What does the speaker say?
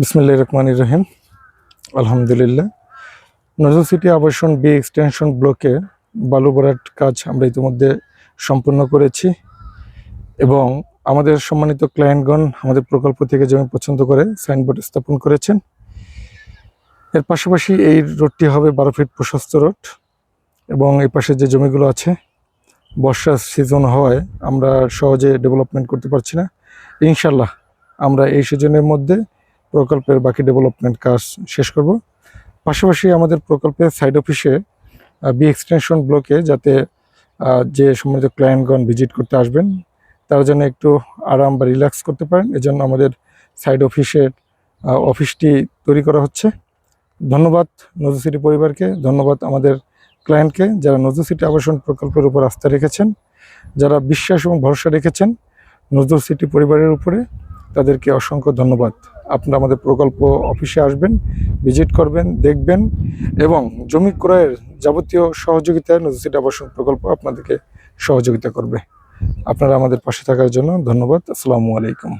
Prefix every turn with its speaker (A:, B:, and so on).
A: বিসমিল্লাহ রহমান রহিম। আলহামদুলিল্লাহ। নজর সিটি আবাসন বি এক্সটেনশন ব্লকে বালু ভরাট কাজ আমরা ইতিমধ্যে সম্পূর্ণ করেছি এবং আমাদের সম্মানিত ক্লায়েন্টগণ আমাদের প্রকল্প থেকে জমি পছন্দ করে সাইনবোর্ড স্থাপন করেছেন। এর পাশাপাশি এই রোডটি হবে বারো ফিট প্রশস্ত রোড এবং এই পাশে যে জমিগুলো আছে বর্ষার সিজন হওয়ায় আমরা সহজে ডেভেলপমেন্ট করতে পারছি না। ইনশাল্লাহ আমরা এই সিজনের মধ্যে প্রকল্পের বাকি ডেভেলপমেন্ট কাজ শেষ করব। পাশাপাশি আমাদের প্রকল্পের সাইড অফিসে বি এক্সটেনশন ব্লকে যাতে যে সম্মানিত ক্লায়েন্টগণ ভিজিট করতে আসবেন, তারা যেন একটু আরাম বা রিল্যাক্স করতে পারেন। এজন্য আমাদের সাইড অফিসের অফিসটি তৈরি করা হচ্ছে। ধন্যবাদ নজর সিটি পরিবারকে, ধন্যবাদ আমাদের ক্লায়েন্টকে যারা নজর সিটি আবাসন প্রকল্পের উপর আস্থা রেখেছেন, যারা বিশ্বাস এবং ভরসা রেখেছেন নজর সিটি পরিবারের উপরে, তাদেরকে অসংখ্য ধন্যবাদ। আপনারা আমাদের প্রকল্প অফিসে আসবেন, ভিজিট করবেন, দেখবেন এবং জমি ক্রয়ের যাবতীয় সহযোগিতায় নদী সিটি আবাসন প্রকল্প আপনাদেরকে সহযোগিতা করবে। আপনারা আমাদের পাশে থাকার জন্য ধন্যবাদ। আসসালামু আলাইকুম।